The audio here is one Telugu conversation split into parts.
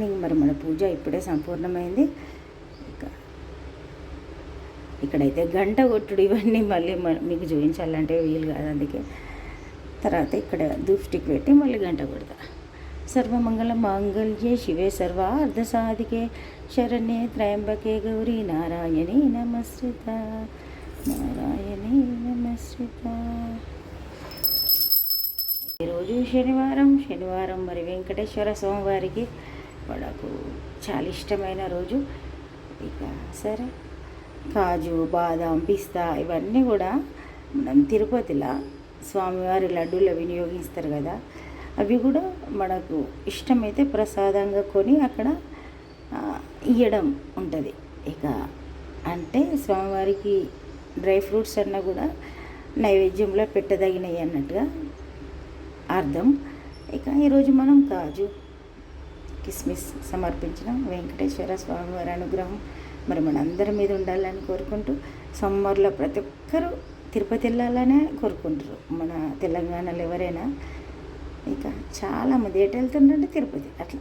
మార్నింగ్ మరి మన పూజ ఇప్పుడే సంపూర్ణమైంది. ఇక్కడైతే గంట కొట్టుడు ఇవన్నీ మళ్ళీ మీకు చూపించాలంటే వీలు కాదు అందుకే. తర్వాత ఇక్కడ ధూప్ స్టిక్ పెట్టి మళ్ళీ గంట కొడతా. సర్వమంగళ మాంగళ్యే శివే సర్వ అర్ధసాధికే శరణ్యే త్రయంబకే గౌరీ నారాయణీ నమస్కృత. నారాయణీ నమస్కృత. ఈరోజు శనివారం శనివారం మరి వెంకటేశ్వర స్వామివారికి మనకు చాలా ఇష్టమైన రోజు. ఇక సరే కాజు బాదం పిస్తా ఇవన్నీ కూడా మనం తిరుపతిలో స్వామివారి లడ్డూలో వినియోగిస్తారు కదా. అవి కూడా మనకు ఇష్టమైతే ప్రసాదంగా కొని అక్కడ ఇవ్వడం ఇయ్యడం ఉంటుంది. ఇక అంటే స్వామివారికి డ్రై ఫ్రూట్స్ అన్నా కూడా నైవేద్యంలో పెట్టదగినవి అన్నట్టుగా అర్థం. ఇక ఈరోజు మనం కాజు కిస్మిస్ సమర్పించిన వెంకటేశ్వర స్వామివారి అనుగ్రహం. మరి మనందరి మీద ఉండాలని కోరుకుంటూ సమ్మర్లో ప్రతి ఒక్కరూ తిరుపతి వెళ్ళాలనే కోరుకుంటారు. మన తెలంగాణలో ఎవరైనా ఇంకా చాలామంది ఎటు వెళ్తుండంటే తిరుపతి. అట్లా.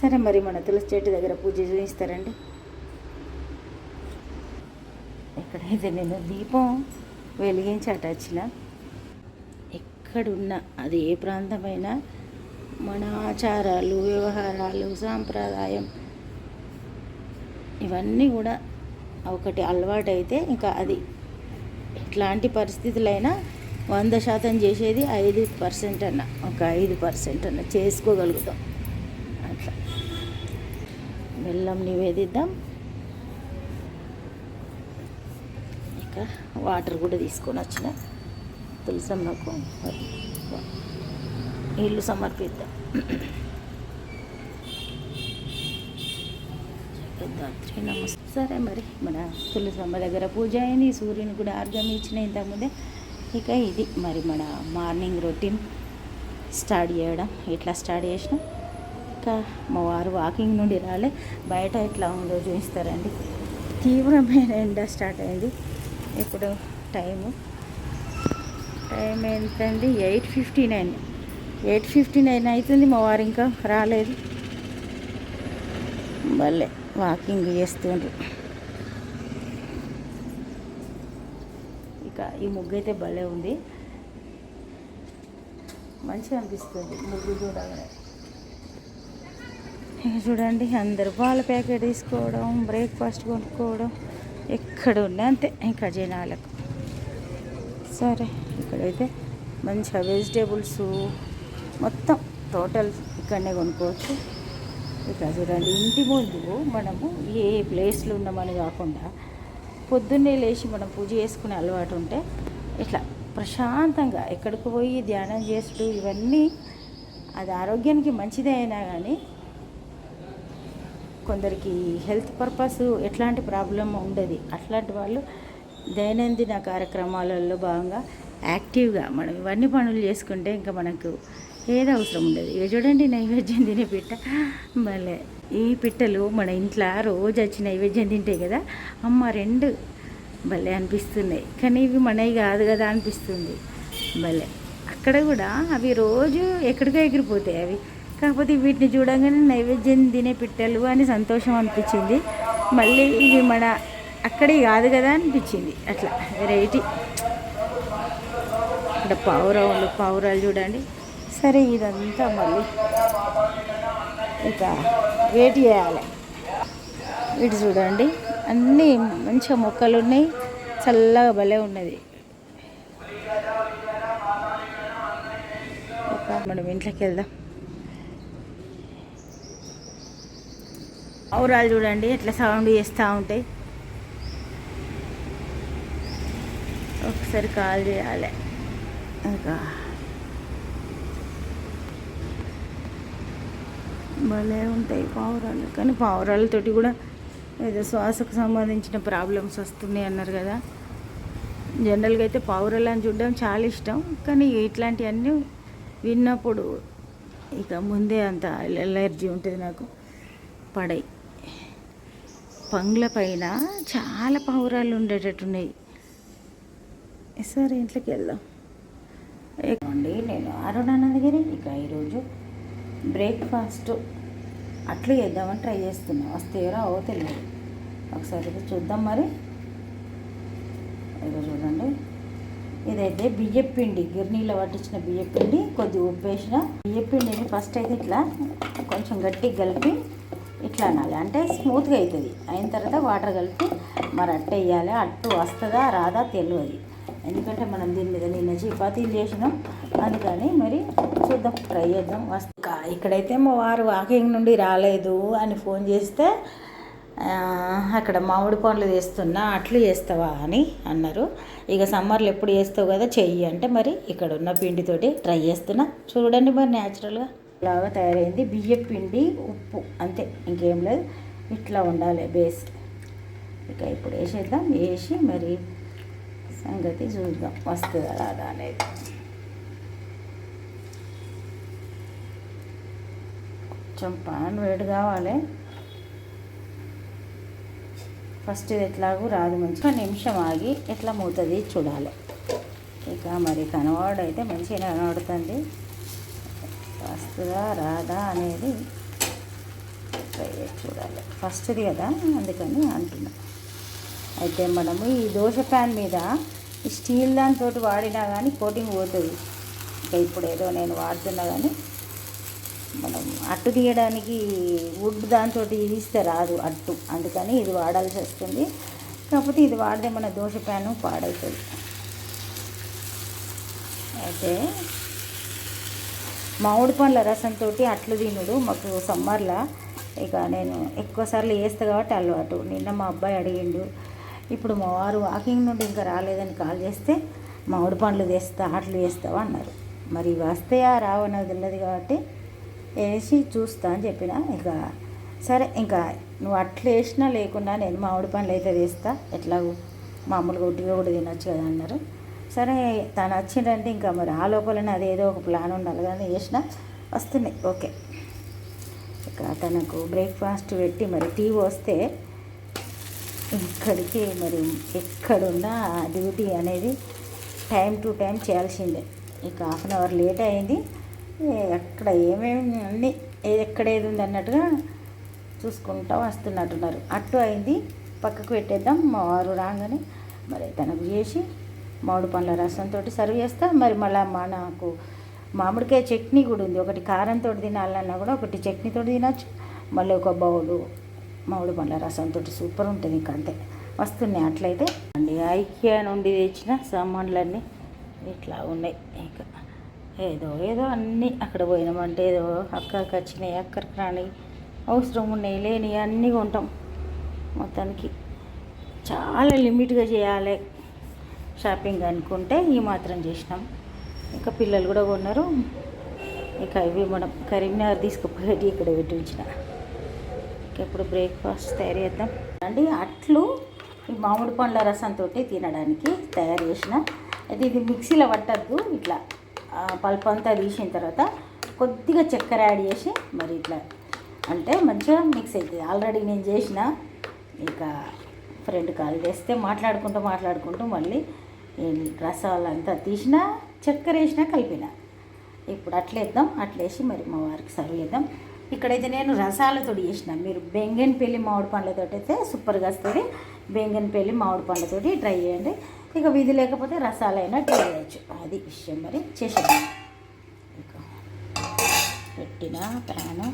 సరే మరి మన తులసి చెట్టు దగ్గర పూజ చూపిస్తారండి ఇక్కడైతే నేను దీపం వెలిగించి అటు వచ్చిన ఎక్కడున్నా అది ఏ ప్రాంతమైనా మన ఆచారాలు వ్యవహారాలు సాంప్రదాయం ఇవన్నీ కూడా ఒకటి అలవాటైతే ఇంకా అది. ఎట్లాంటి పరిస్థితులైనా వంద శాతం చేసేది ఐదు పర్సెంట్ అన్న ఒక ఐదు పర్సెంట్ అన్న చేసుకోగలుగుతాం. అట్లా. బెల్లం నివేదిద్దాం. ఇక వాటర్ కూడా తీసుకొని వచ్చిన. తులసమ్మకు ఇల్లు సమర్పిద్దాం. జగద్ధాత్రి నమస్తే సరే మరి మన తులసమ్మ దగ్గర పూజ అయింది సూర్యుని కూడా ఆర్గం ఇచ్చిన ఇంతకుముందే. ఇక ఇది మరి మన మార్నింగ్ రొటీన్ స్టార్ట్ చేయడం. ఇట్లా స్టార్ట్ చేసినాం ఇంకా మా వారు వాకింగ్ నుండి రాలే బయట ఎట్లా ఉందో చూపిస్తారండి. తీవ్రమైన ఎండ స్టార్ట్ అయింది. ఇప్పుడు టైము టైం ఎంతండి? Eight fifty nine. Eight fifty nine అవుతుంది మా వారు ఇంకా రాలేదు. భలే వాకింగ్ చేస్తుండ్రు. ఇక ఈ ముగ్గు అయితే భలే ఉంది. మంచిగా అనిపిస్తుంది ముగ్గు చూడగానే. చూడండి అందరు పాల ప్యాకెట్ తీసుకోవడం బ్రేక్ఫాస్ట్ కొనుక్కోవడం ఎక్కడ ఉన్నా అంతే ఇంకా జనాలకు. సరే ఇక్కడైతే మంచిగా వెజిటేబుల్స్ మొత్తం టోటల్ ఇక్కడనే కొనుక్కోవచ్చు. ఇక్కడ చూడండి ఇంటి ముందు మనము ఏ ప్లేస్లు ఉన్నామని కాకుండా పొద్దున్నే లేచి మనం పూజ చేసుకునే అలవాటు ఉంటే ఇట్లా ప్రశాంతంగా ఎక్కడికి పోయి ధ్యానం చేసుడు ఇవన్నీ అది ఆరోగ్యానికి మంచిదే అయినా కానీ కొందరికి హెల్త్ పర్పస్ ఎట్లాంటి ప్రాబ్లం ఉండదు. అట్లాంటి వాళ్ళు దైనందిన కార్యక్రమాలలో భాగంగా యాక్టివ్గా మనం ఇవన్నీ పనులు చేసుకుంటే ఇంకా మనకు ఏది అవసరం ఉండదు. ఇక చూడండి నైవేద్యం తినే పిట్ట. భలే. ఈ పిట్టలు మన ఇంట్లో రోజు వచ్చి నైవేద్యం తింటాయి కదా అమ్మ రెండు భలే అనిపిస్తున్నాయి. కానీ ఇవి మనవి కాదు కదా అనిపిస్తుంది. భలే. అక్కడ కూడా అవి రోజు ఎక్కడికో ఎగిరిపోతాయి అవి. కాకపోతే వీటిని చూడగానే నైవేద్యం తినే పిట్టలు అని సంతోషం అనిపించింది. మళ్ళీ ఇవి మన అక్కడ కాదు కదా అనిపించింది. అట్లా. వెరైటీ ఇక్కడ పావురాలు పావురాలు చూడండి. సరే ఇదంతా మళ్ళీ ఇక వెయిట్ చేయాలి. ఇటు చూడండి అన్నీ మంచిగా మొక్కలు ఉన్నాయి. చల్లగా భలే ఉన్నది. మనం ఇంట్లోకి వెళ్దాం. అవురాలు చూడండి ఎట్లా సౌండ్ చేస్తూ ఉంటాయి. ఒకసారి కాల్ చేయాలి. ఇంకా భలే ఉంటాయి పావురాలు. కానీ పావురాలతోటి కూడా ఏదో శ్వాసకు సంబంధించిన ప్రాబ్లమ్స్ వస్తున్నాయి అన్నారు కదా. జనరల్గా అయితే పావురాలను చూడడం చాలా ఇష్టం. కానీ ఇట్లాంటివన్నీ విన్నప్పుడు ఇక ముందే అంత ఎలర్జీ ఉంటుంది నాకు. పడై. పండ్ల పైన చాలా పావురాలు ఉండేటట్టున్నాయి. సరే ఇంట్లోకి వెళ్దాం. అండి నేను అరుణానందగిరి ఇక ఈరోజు బ్రేక్ఫాస్ట్. అట్లు చేద్దామని ట్రై చేస్తున్నా. వస్తేరా అవో తెలియదు ఒకసారి అయితే చూద్దాం మరి. ఇదిగో చూడండి. ఇదైతే బియ్యం పిండి గిర్నీలో పట్టించిన బియ్యం పిండి కొద్దిగా ఉప్పు వేసిన బియ్యం పిండిని ఫస్ట్ అయితే ఇట్లా కొంచెం గట్టిగా కలిపి ఇట్లా అనాలి. అంటే స్మూత్గా అవుతుంది అయిన తర్వాత వాటర్ కలిపి మరి అట్ట వేయాలి. అట్టు వస్తుందా రాదా తెలియదు ఎందుకంటే మనం దీని మీద నిన్న చపాతీలు చేసినాం. అందుకని మరి చూద్దాం ట్రై చేద్దాం. వస్తా ఇక్కడైతే మా వారు వాకింగ్ నుండి రాలేదు అని ఫోన్ చేస్తే అక్కడ మామిడి పండ్లు చేస్తున్నా అట్లు చేస్తావా అని అన్నారు. ఇక సమ్మర్లో ఎప్పుడు చేస్తావు కదా చెయ్యి అంటే మరి ఇక్కడ ఉన్న పిండితోటి ట్రై చేస్తున్నా. చూడండి మరి న్యాచురల్గా. ఇలాగా తయారైంది. బియ్యం పిండి ఉప్పు అంతే. ఇంకేం లేదు. ఇట్లా ఉండాలి బేస్ ఇక ఇప్పుడు వేసేద్దాం. వేసి మరి సంగతి చూద్దాం. వస్తుందా రాదా అనేది. కొంచెం పాన్ వేడి కావాలి. ఫస్ట్ ఇది ఎట్లాగూ రాదు మంచిగా. నిమిషం ఆగి ఎట్లా మూతుంది చూడాలి. ఇక మరి కనబడైతే మంచిగా కనబడుతుంది. వస్తుందా రాదా అనేది ట్రై చూడాలి. ఫస్ట్ది కదా అందుకని అంటున్నా. అయితే మనము ఈ దోశ ప్యాన్ మీద ఈ స్టీల్ దానితోటి వాడినా కానీ కోటింగ్ పోతుంది. ఇక ఇప్పుడు ఏదో నేను వాడుతున్నా కానీ మనం అట్టు తీయడానికి వుడ్ దాంతో తీస్తే రాదు అట్టు. అందుకని ఇది వాడాల్సి వస్తుంది. కాకపోతే ఇది వాడితే మన దోశ ప్యాను పాడవుతుంది అయితే మామిడి పండ్ల రసంతో అట్లు తినుడు మాకు సమ్మర్లో. ఇక నేను ఎక్కువసార్లు వేస్తా కాబట్టి అలవాటు. నిన్న మా అబ్బాయి అడిగిండు ఇప్పుడు మా వారు వాకింగ్ నుండి ఇంకా రాలేదని కాల్ చేస్తే మామిడి పండ్లు తెస్తా అట్లు వేస్తావా అన్నారు. మరి వస్తాయా రావో నాకు కాబట్టి వేసి చూస్తా అని చెప్పిన ఇక సరే ఇంకా నువ్వు అట్లా వేసినా లేకున్నా నేను మామిడి పండ్లు అయితే వేస్తా ఎట్లాగూ మామూలుగా ఉట్టిగా కూడా తినొచ్చు కదా అన్నారు. సరే తను వచ్చిందంటే ఇంకా మరి ఆ లోపలనే అదేదో ఒక ప్లాన్ ఉండాలి కానీ వేసిన వస్తున్నాయి ఓకే. ఇక తనకు బ్రేక్ఫాస్ట్ పెట్టి మరి టీ వస్తే ఇక్కడికి మరి ఎక్కడున్నా డ్యూటీ అనేది టైం టు టైం చేయాల్సిందే. ఇక హాఫ్ అన్ అవర్ లేట్ అయింది. ఎక్కడ ఏమేమి అన్నీ? ఏది ఎక్కడ ఏది ఉంది అన్నట్టుగా చూసుకుంటా వస్తున్నట్టున్నారు. అట్టు అయింది. పక్కకు పెట్టేద్దాం. మా వారు రాగానే మరి తనకు చేసి మామిడి పండ్ల రసంతో సర్వ్ చేస్తా. మరి మళ్ళీ మనకు మామిడికాయ చట్నీ కూడా ఉంది. ఒకటి కారంతో తినాలన్నా కూడా ఒకటి చట్నీతో తినచ్చు. మళ్ళీ ఒక బౌలు మామిడి పండ్ల రసంతో సూపర్ ఉంటుంది ఇంకా అంతే. వస్తున్నాయి అట్లయితే. అండి ఐక్యా నుండి తెచ్చిన సామాన్లన్నీ ఇట్లా ఉన్నాయి. ఇంకా ఏదో ఏదో అన్నీ అక్కడ పోయినామంటే ఏదో అక్కడికి వచ్చినాయి అక్కడికి రాని అవసరం ఉన్నాయి లేని అన్నీ కొంటాం మొత్తానికి. చాలా లిమిట్గా చేయాలి. షాపింగ్ అనుకుంటే ఈ మాత్రం చేసినాం. ఇంకా పిల్లలు కూడా కొన్నారు. ఇక ఇవి మనం కరీంనగర్ తీసుకుపోయేటి ఇక్కడ పెట్టించిన. ఇప్పుడు బ్రేక్ఫాస్ట్ తయారు చేద్దాం. అండి అట్లు ఈ మామిడి పండ్ల రసంతో తినడానికి తయారు చేసిన. అయితే ఇది మిక్సీలో పట్టద్దు ఇట్లా పల్ప్ అంతా తీసిన తర్వాత కొద్దిగా చక్కెర యాడ్ చేసి మరి ఇట్లా అంటే మంచిగా మిక్స్ అవుతుంది ఆల్రెడీ నేను చేసిన ఇక ఫ్రెండ్ కాల్ చేస్తే మాట్లాడుకుంటూ మాట్లాడుకుంటూ మళ్ళీ రసాలంతా తీసిన చక్కెర వేసిన కలిపిన. ఇప్పుడు అట్లేద్దాం అట్లేసి మరి మా వారికి సర్వ్ చేద్దాం. ఇక్కడైతే నేను రసాలతో చేసిన. మీరు బెంగన్పల్లి మామిడి పండ్లతో అయితే సూపర్గా వస్తుంది. బెంగన్పల్లి మామిడి పండ్లతోటి ట్రై చేయండి. ఇక విధి లేకపోతే రసాలైనా ట్రై చేయొచ్చు అది విషయం మరి చేసేద్దాం. ఇక పెట్టిన ప్యాను.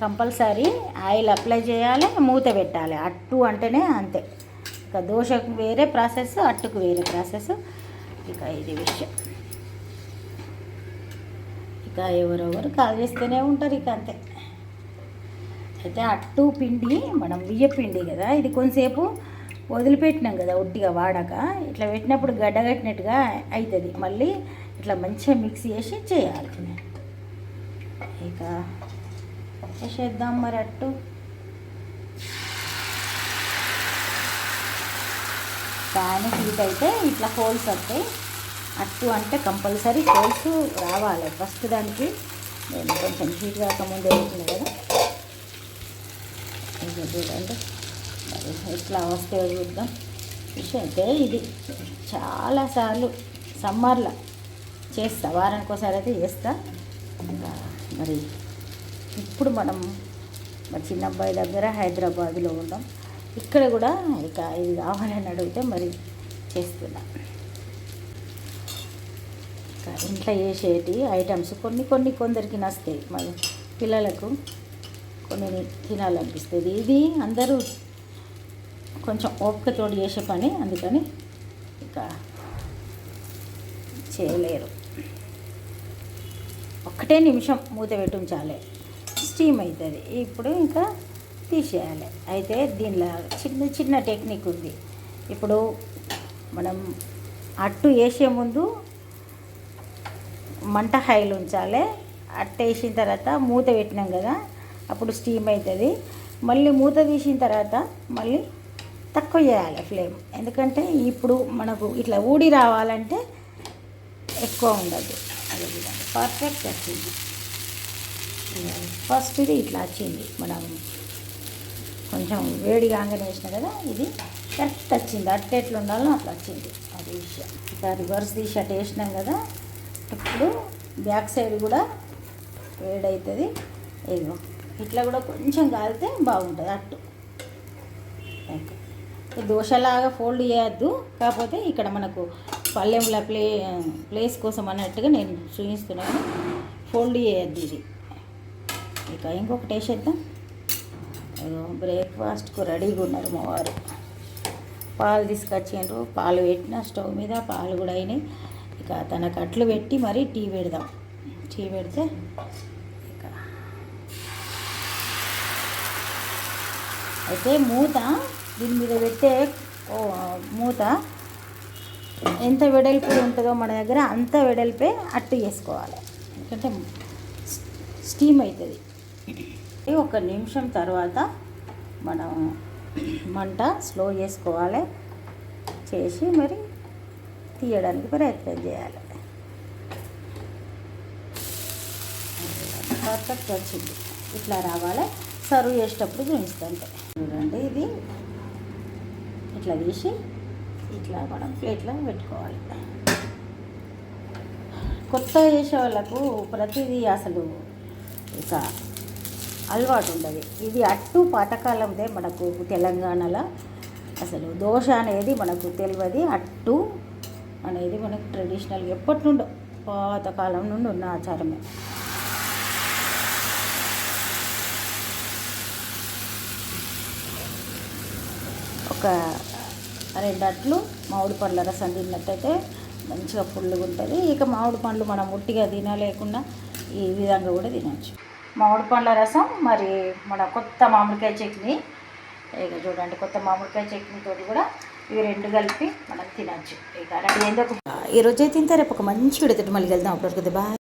కంపల్సరీ ఆయిల్ అప్లై చేయాలి మూత పెట్టాలి. అట్టు అంటేనే అంతే. ఇక దోశకు వేరే ప్రాసెస్ అట్టుకు వేరే ప్రాసెస్. ఇక ఇది విషయం. ఇక ఎవరెవరు కాల్చేస్తూనే ఉంటారు ఇక అంతే. అయితే అట్టు పిండి మనం బియ్య పిండి కదా ఇది కొంతసేపు వదిలిపెట్టినాం కదా ఒట్టిగా వాడాక. ఇట్లా పెట్టినప్పుడు గడ్డగట్టినట్టుగా అవుతుంది మళ్ళీ ఇట్లా మంచిగా మిక్స్ చేసి చేయాలి. ఇక చేసేద్దాం మరి అట్టు. ప్యాన్ హీట్ అయితే ఇట్లా హోల్స్ వస్తాయి. అట్టు అంటే కంపల్సరీ హోల్స్ రావాలి. ఫస్ట్ దానికి నేను కొంచెం హీట్ కాకముందే వేసిన కదా. చూడండి ఎట్లా వస్తే చూద్దాం. విషయం అయితే ఇది. చాలాసార్లు సమ్మర్లో చేస్తా. వారానికి ఒకసారి అయితే చేస్తా. ఇంకా మరి ఇప్పుడు మనం మా చిన్న అబ్బాయి దగ్గర హైదరాబాద్లో ఉన్నాం. ఇక్కడ కూడా ఇక ఇది కావాలని అడిగితే మరి చేస్తున్నా. ఇంకా ఇంట్లో చేసేటి ఐటమ్స్ కొన్ని కొన్ని కొందరికి నస్తాయి మరి పిల్లలకు కొన్ని తినాలనిపిస్తుంది. ఇది అందరూ కొంచెం ఓపికతోటి చేసే పని అందుకని ఇక చేయలేరు. ఒక్కటే నిమిషం మూత పెట్టి ఉంచాలి స్టీమ్ అవుతుంది. ఇప్పుడు ఇంకా తీసేయాలి. అయితే దీనిలో చిన్న చిన్న టెక్నిక్ ఉంది. ఇప్పుడు మనం అట్టు వేసే ముందు మంట హైలు ఉంచాలి. అట్ట వేసిన తర్వాత మూత పెట్టినాం కదా అప్పుడు స్టీమ్ అవుతుంది. మళ్ళీ మూత తీసిన తర్వాత మళ్ళీ తక్కువ చేయాలి ఫ్లేమ్. ఎందుకంటే ఇప్పుడు మనకు ఇట్లా ఊడి రావాలంటే ఎక్కువ ఉండదు. అదే విధంగా పర్ఫెక్ట్ వచ్చింది. ఫస్ట్ ఇది ఇట్లా వచ్చింది. మనం కొంచెం వేడి కాగానే వేసిన కదా ఇది కరెక్ట్ వచ్చింది. అట్ట ఎట్లా ఉండాలో అట్లా వచ్చింది. అది విషయం. ఇక రివర్స్ తీసి అట్ట వేసినాం కదా ఇప్పుడు బ్యాక్ సైడ్ కూడా వేడవుతుంది ఏదో ఇట్లా కూడా కొంచెం కాలితే బాగుంటుంది. అట్టు. థ్యాంక్ యూ దోశలాగా ఫోల్డ్ చేయొద్దు. కాకపోతే ఇక్కడ మనకు పల్లెంల ప్లే ప్లేస్ కోసం అన్నట్టుగా నేను చూపిస్తున్నాను. ఫోల్డ్ చేయొద్దు ఇది. ఇక ఇంకొకటి వేసేద్దాం బ్రేక్ఫాస్ట్కు రెడీగా ఉన్నారు మా వారు. పాలు తీసుకొచ్చిండ్రు పాలు పెట్టిన స్టవ్ మీద పాలు కూడా అయినాయి. ఇక తన కట్లు పెట్టి మరీ టీ పెడదాం. టీ పెడితే ఇక. అయితే మూత దీని మీద పెట్టే ఓ, మూత. ఎంత వెడల్పు ఉంటుందో మన దగ్గర అంత వెడల్పే అట్టు చేసుకోవాలి. ఎందుకంటే స్టీమ్ అవుతుంది. ఇది ఒక నిమిషం తర్వాత మనం మంట స్లో చేసుకోవాలి. చేసి మరి తీయడానికి ప్రయత్నం చేయాలి. పర్ఫెక్ట్ వచ్చింది. ఇట్లా రావాలి. సర్వ్ చేసేటప్పుడు చూపిస్తుంటే చూడండి ఇది ఇట్లా తీసి ఇట్లా మనం ప్లేట్లో పెట్టుకోవాలి. కొత్తగా చేసే వాళ్ళకు ప్రతిదీ అసలు ఇక అలవాటు ఉండదు. ఇది అట్టు పాతకాలందే మనకు తెలంగాణలో అసలు దోశ అనేది మనకు తెలియదు. అట్టు అనేది మనకు ట్రెడిషనల్ ఎప్పటి నుండో పాతకాలం నుండి ఉన్న ఆచారమే. ఒక రెండు అట్లు మామిడి పండ్ల రసం తిన్నట్టయితే మంచిగా ఫుల్గా ఉంటుంది. ఇక మామిడి పండ్లు మనం ఉట్టిగా తినలేకుండా ఈ విధంగా కూడా తినచ్చు. మామిడి పండ్ల రసం మరి మన కొత్త మామిడికాయ చట్నీ. ఇక చూడండి కొత్త మామిడికాయ చట్నీతో కూడా ఇవి రెండు కలిపి మనం తినచ్చు. ఇక రెడీ అయింది ఈరోజు అయితే తింటే రేపు ఒక మంచి విడతటి మళ్ళీ వెళ్దాం అప్పటికి బాయ్.